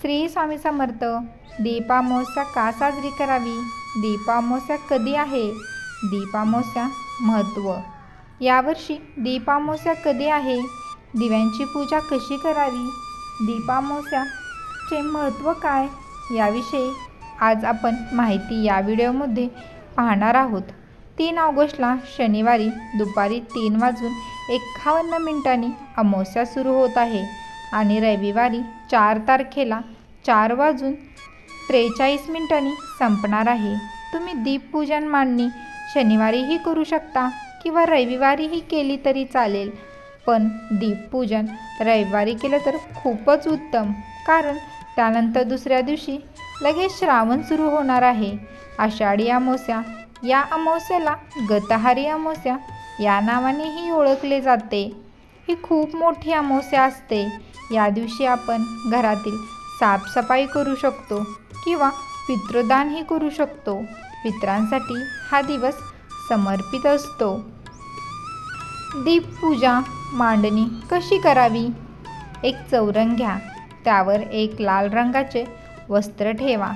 श्री स्वामी समर्थ दीपामावस्या का साजरी करावी? दीपामावस्या कधी आहे? दीपामावस्या महत्त्व यावर्षी दीपामावस्या कधी आहे? दिव्यांची पूजा कशी करावी? दीपामोस्याचे महत्त्व काय? याविषयी आज आपण माहिती या व्हिडिओमध्ये पाहणार आहोत. तीन ऑगस्टला शनिवारी दुपारी तीन वाजून एकावन्न मिनिटांनी अमावस्या सुरू होत आहे. आणि रविवारी चार तारखेला चार वाजून त्रेचाळीस मिनिटांनी संपणार आहे. तुम्ही दीपपूजन मांडणी शनिवारीही करू शकता किंवा रविवारीही केली तरी चालेल. पण दीपपूजन रविवारी केलं तर खूपच उत्तम. कारण त्यानंतर दुसऱ्या दिवशी लगेच श्रावण सुरू होणार आहे. आषाढी अमावस्या या अमावस्याला गतहारी अमावस्या या नावानेही ओळखले जाते. ही खूप मोठी अमावस्या असते. या दिवशी आपण घरातील साफसफाई करू शकतो किंवा पितृदानही करू शकतो. पित्रांसाठी हा दिवस समर्पित असतो. दीपपूजा मांडणी कशी करावी? एक चौरंग घ्या. त्यावर एक लाल रंगाचे वस्त्र ठेवा.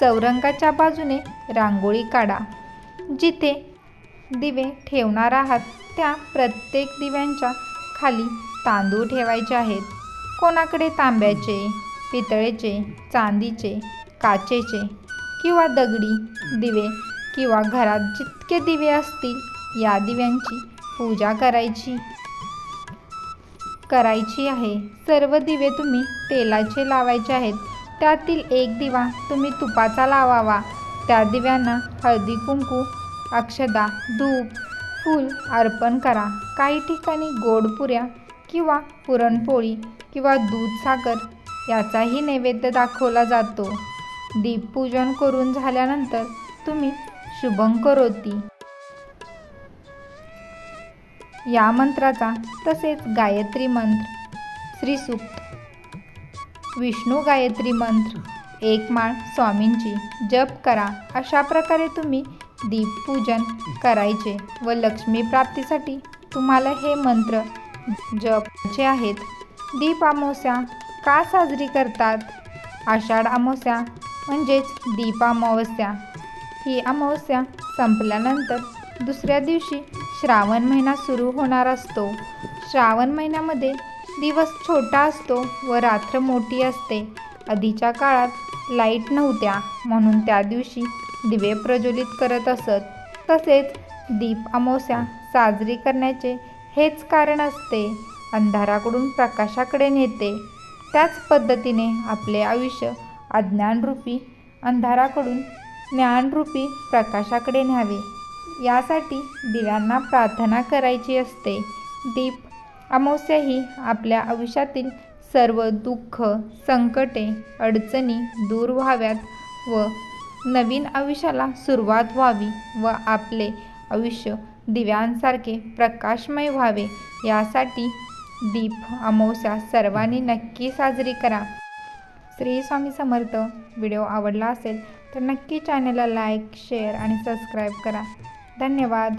चौरंगाच्या बाजूने रांगोळी काढा. जिथे दिवे ठेवणार आहात त्या प्रत्येक दिव्यांच्या खाली तांदूळ ठेवायचे आहेत. कोणाकडे तांब्याचे पितळेचे चांदीचे काचेचे किंवा दगडी दिवे किंवा घरात जितके दिवे असतील या दिव्यांची पूजा करायची. करायची आहे. सर्व दिवे तुम्ही तेलाचे लावायचे आहेत. त्यातील एक दिवा तुम्ही तुपाचा लावावा. त्या दिव्यांना हळदी कुंकू अक्षदा धूप फूल अर्पण करा. काही ठिकाणी गोडपुऱ्या किंवा पुरणपोळी किंवा दूध साखर याचाही नैवेद्य दाखवला जातो. दीपपूजन करून झाल्यानंतर तुम्ही शुभं करोती. या मंत्राचा तसेच गायत्री मंत्र श्रीसूक्त विष्णू गायत्री मंत्र एक माळ स्वामींची जप करा. अशा प्रकारे तुम्ही दीपपूजन करायचे व लक्ष्मी प्राप्तीसाठी तुम्हाला हे मंत्र जपचे आहेत. दीप अमावस्या का साजरी करतात? आषाढ अमावस्या म्हणजेच दीप अमावस्या ही अमावस्या संपल्यानंतर दुसऱ्या दिवशी श्रावण महिना सुरू होणार असतो. श्रावण महिन्यामध्ये दिवस छोटा असतो व रात्र मोठी असते. आधीच्या काळात लाइट नव्हत्या म्हणून त्या दिवशी दिवे प्रज्वलित करत असत तसेच दीप अमावस्या साजरी करण्याचे हेच कारण असते. अंधाराकडून प्रकाशाकडे नेते. त्याच पद्धतीने आपले आयुष्य अज्ञानरूपी अंधाराकडून ज्ञानरूपी प्रकाशाकडे न्यावे. यासाठी दिव्यांना प्रार्थना करायची असते. दीप अमावस्या ही आपल्या आयुष्यातील सर्व दुःख संकटे अडचणी दूर व्हाव्यात व नवीन आयुष्याला सुरुवात व्हावी व आपले आयुष्य दिव्यांसारखे प्रकाशमय व्हावे यासाठी दीप अमावस्या सर्वांनी नक्की साजरी करा. श्री स्वामी समर्थ व्हिडिओ आवडला असेल तर नक्की चॅनलला लाईक शेअर आणि सबस्क्राईब करा. धन्यवाद.